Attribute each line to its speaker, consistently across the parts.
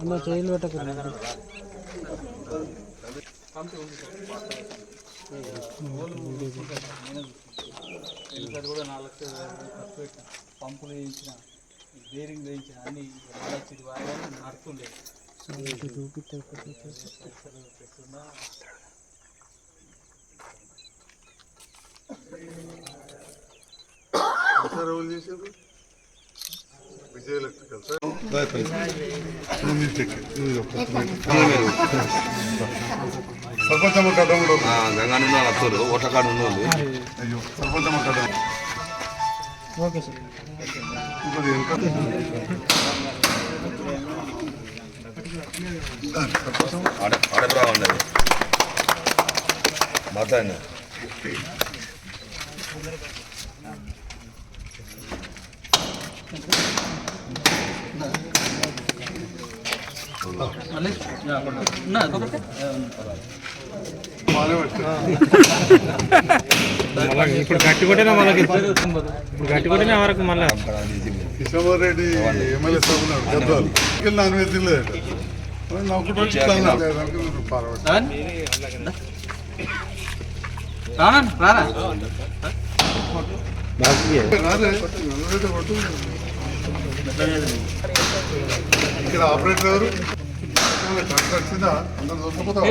Speaker 1: అమ్మ చైన్ పెట్టకూడదు
Speaker 2: కూడా నాలుగు లక్షలు ఖర్చు పెట్టిన పంపులు వేయించిన బేరింగ్ వేయించిన అన్ని చిరు వాడే నడుతుండే పెట్టున్నా
Speaker 3: విజయ ఎలక్ట్రికల్ సార్ ఇప్పుడు మీరు చెక్ మీరు
Speaker 4: ఓట్ల
Speaker 3: కట్టం ஓகே
Speaker 4: சார். ஆடபரா வந்தது மாதா
Speaker 3: என்ன? மாலை
Speaker 1: ఇప్పుడు గట్టి కొట్టినా మళ్ళీ ఇప్పుడు గట్టి కొట్టినా వరకు మళ్ళీ?
Speaker 3: కిషోర్ రెడ్డి ఎమ్మెల్యే గద్వాలు నాన్? వెజ్.
Speaker 2: రానా.
Speaker 3: ఇక్కడ ఆపరేటర్ ఎవరు? అందరు చూసుకోపోతావా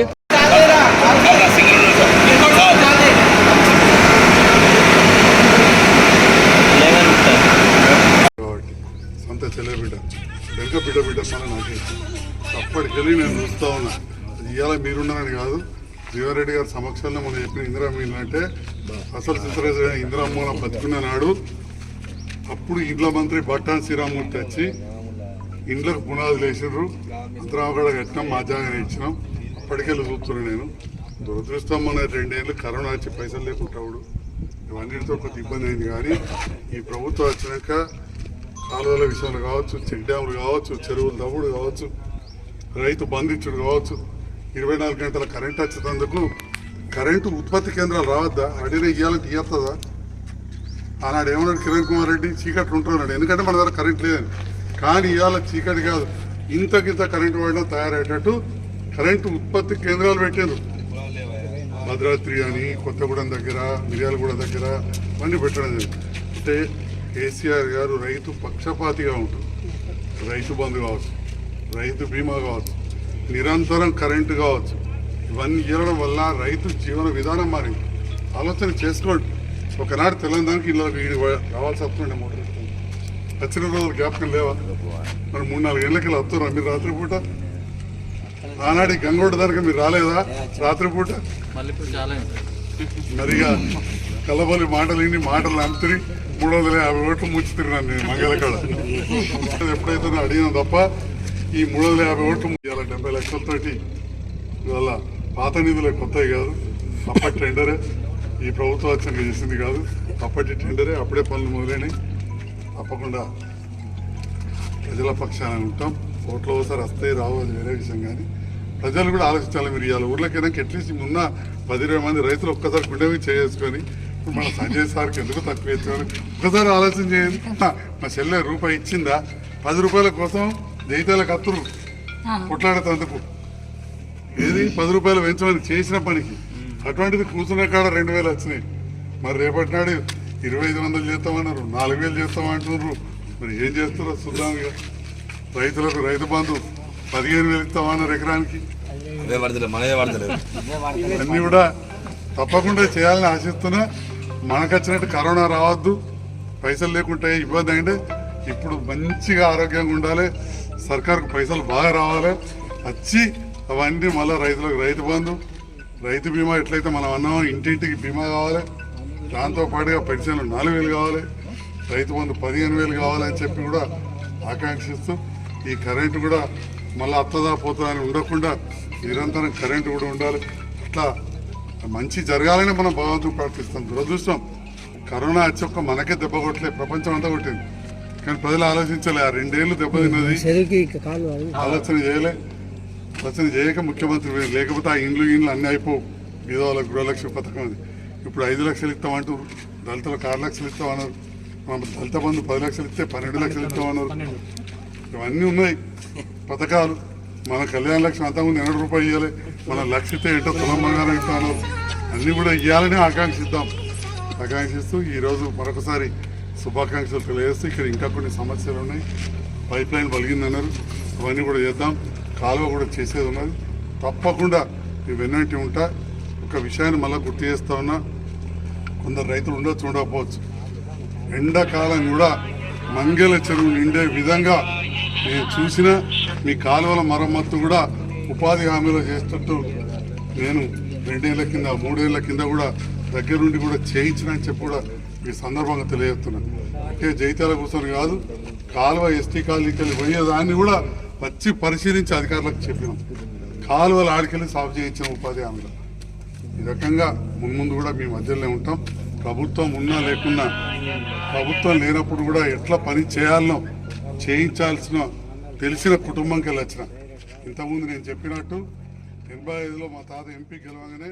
Speaker 3: బిడ్డ బిడ్డ మన నాకే అప్పటికెళ్ళి నేను చూస్తూ ఉన్నా. ఇవాళ మీరున్నారని కాదు. జీవారెడ్డి గారి సమక్షంలో మనం చెప్పిన ఇందిరా మీల్ అంటే అసలు చిత్రరాజు ఇందిరా మూల బతుకున్న నాడు అప్పుడు ఇండ్ల మంత్రి బట్టాన్ శ్రీరామూర్తి వచ్చి ఇండ్లకు పునాదులు వేసారు అంతరామగడ కట్టినాం మా జాగానే ఇచ్చినాం. అప్పటికెళ్ళి చూస్తున్నాను నేను. దురదృష్టం మన రెండేళ్ళు కరోనా వచ్చి పైసలు లేకుండా ఇవన్నిటితో కొంత ఇబ్బంది అయింది కానీ ఈ ప్రభుత్వం వచ్చినాక కాలువల విషయంలో కావచ్చు చెక్ డ్యాములు కావచ్చు చెరువులు తవ్వుడు కావచ్చు రైతు బంధించుడు కావచ్చు ఇరవై నాలుగు గంటల కరెంట్ వచ్చినందుకు కరెంటు ఉత్పత్తి కేంద్రాలు రావద్దా? అడిగిన ఇవ్వాలని తీయస్తుందా ఆనాడు ఏమన్నాడు కిరణ్ కుమార్ రెడ్డి? చీకట్లు ఉంటున్నాడు ఎందుకంటే మన దగ్గర కరెంట్ లేదని. కానీ ఇవాళ చీకటి కాదు. ఇంతకింత కరెంటు వాడినా తయారయ్యేటట్టు కరెంటు ఉత్పత్తి కేంద్రాలు పెట్టారు భద్రాద్రి అని కొత్తగూడెం దగ్గర మిర్యాలగూడ దగ్గర ఇవన్నీ పెట్టడం జరిగింది. అంటే కేసీఆర్ గారు రైతు పక్షపాతిగా ఉంటుంది రైతు బంధు కావచ్చు రైతు బీమా కావచ్చు నిరంతరం కరెంటు కావచ్చు. ఇవన్నీ ఇవ్వడం వల్ల రైతు జీవన విధానం మారింది. ఆలోచన చేసుకోండి. ఒకనాడు తెలంగాణకి ఇలా వీడి రావాల్సి వస్తుండే మోటార్ వేసుకొని. వచ్చిన రోజులు జ్ఞాపకం లేవా? మరి మూడు నాలుగు ఏళ్ళకి ఇలా వస్తున్నారు మీరు రాత్రిపూట? ఆనాడు ఈ గంగోడ ధరకు మీరు రాలేదా? రాత్రిపూట?
Speaker 2: మళ్ళీ.
Speaker 3: మరిగా కలబలి మాటలిని మాటలు అంతరి మూడు వందల యాభై ఓట్లు ముచ్చుతున్నాను నేను మంగళకాడ. ఎప్పుడైతే నేను అడిగినా తప్ప ఈ మూడు వందల యాభై ఓట్లు ఇవాళ డెబ్బై లక్షలతోటి. ఇవాళ పాత నిధులే కొత్తవి కాదు. అప్పటి టెండరే. ఈ ప్రభుత్వం చేసింది కాదు. అప్పటి టెండరే అప్పుడే పనులు మొదలైనవి తప్పకుండా ప్రజల పక్షాన ఉంటాం. ఓట్లు ఒకసారి వస్తాయి రావు అది వేరే విషయం కానీ. ప్రజలు కూడా ఆలోచించాలి మీరు ఇవాళ ఊర్లోకైనా అట్లీస్ట్ ఉన్న పది ఇరవై మంది రైతులు ఒక్కసారి గుండె మీద చేసుకొని మన సంజయ్ సార్కి ఎందుకు తక్కువ ఇచ్చారు? ఒక్కసారి ఆలోచన చేయండి. మా చెల్లె రూపాయి ఇచ్చిందా? పది రూపాయల కోసం జైతాల కత్తురు కొట్లాడేందుకు ఏది? పది రూపాయలు పెంచమని చేసిన పనికి. అటువంటిది కూర్చున్న కాడ రెండు వేలు వచ్చినాయి. మరి రేపటి నాడు ఇరవై ఐదు వందలు చేస్తామన్నారు. నాలుగు వేలు చేస్తామంటున్నారు మరి ఏం చేస్తారో చూద్దాం ఇక. రైతులకు రైతు బంధు పదిహేను వేలు ఇస్తామన్నారు ఎకరానికి? అన్నీ కూడా తప్పకుండా చేయాలని ఆశిస్తున్నా. మనకు వచ్చినట్టు కరోనా రావద్దు. పైసలు లేకుంటే ఇబ్బంది అంటే ఇప్పుడు మంచిగా ఆరోగ్యంగా ఉండాలి. సర్కార్కు పైసలు బాగా రావాలి. వచ్చి అవన్నీ మళ్ళీ రైతులకు రైతు బంధు. రైతు బీమా ఎట్లయితే మనం అన్నామో ఇంటింటికి బీమా కావాలి. దాంతో పాటుగా పెన్షన్లు నాలుగు వేలు కావాలి. రైతు బంధు పదిహేను వేలు కావాలని చెప్పి కూడా ఆకాంక్షిస్తూ ఈ కరెంటు కూడా మళ్ళీ అత్తదా పోతుందని ఉండకుండా నిరంతరం కరెంటు కూడా ఉండాలి. అట్లా మంచి జరగాలని మనం భగవంతుడు ప్రార్థిస్తాం. దురదృష్టం కరోనా వచ్చి ఒక్క మనకే దెబ్బ కొట్టలే ప్రపంచం అంతా కొట్టింది. కానీ ప్రజలు ఆలోచించలే ఆ రెండేళ్ళు దెబ్బతిన్నది ఆలోచన చేయలే. ఆలోచన చేయక ముఖ్యమంత్రి. లేకపోతే ఆ ఇండ్లు ఇండ్లు అన్నీ అయిపోవు. బీదవాళ్ళకి గృహలక్ష్మి పథకం అది. ఇప్పుడు ఐదు లక్షలు ఇస్తామంటారు దళితులకు ఆరు లక్షలు ఇస్తామన్నారు మన దళిత బంధు పది లక్షలు ఇస్తే పన్నెండు లక్షలు ఇస్తామన్నారు ఇవన్నీ ఉన్నాయి. పథకాలు. మన కళ్యాణ లక్ష్మి అంతకుముందు ఎన్నడు రూపాయలు ఇవ్వాలి మన లక్ష్యత ఏంటో తులం బంగారం అన్నీ కూడా ఇవ్వాలని ఆకాంక్షిద్దాం. ఆకాంక్షిస్తూ ఈరోజు మరొకసారి శుభాకాంక్షలు తెలియజేస్తూ ఇక్కడ ఇంకా కొన్ని సమస్యలు ఉన్నాయి. పైప్ లైన్ పలిగిందన్నారు. అవన్నీ కూడా చేద్దాం. కాలువ కూడా చేసేది ఉన్నది. తప్పకుండా ఇవన్నీ ఉంటా. ఒక విషయాన్ని మళ్ళీ గుర్తు చేస్తా ఉన్నా. కొందరు రైతులు ఉండొచ్చు ఉండకపోవచ్చు. ఎండాకాలం కూడా మంగళ చెరువు నిండే విధంగా నేను చూసిన మీ కాలువల మరమ్మత్తు కూడా ఉపాధి హామీలో చేస్తుంటూ నేను రెండేళ్ళ కింద మూడేళ్ళ కింద కూడా దగ్గరుండి కూడా చేయించిన అని చెప్పి కూడా ఈ సందర్భంగా తెలియజేస్తున్నాను అంటే జైతాల కూర్చొని కాదు కాలువ ఎస్టీ కాలనీకి వెళ్ళి పోయేదాన్ని కూడా వచ్చి పరిశీలించి అధికారులకు చెప్పినాం. కాలువలు ఆడికెళ్ళి సాగు చేయించిన ఉపాధి హామీలో. ఈ రకంగా మున్ముందు కూడా మీ మధ్యలోనే ఉంటాం. ప్రభుత్వం ఉన్నా లేకున్నా ప్రభుత్వం లేనప్పుడు కూడా ఎట్లా పని చేయాలనో చేయించాల్సిన తెలిసిన కుటుంబంకి వెళ్ళొచ్చిన. ఇంతకుముందు నేను చెప్పినట్టు ఎనభై ఐదులో మా తాత ఎంపీ గెలవగానే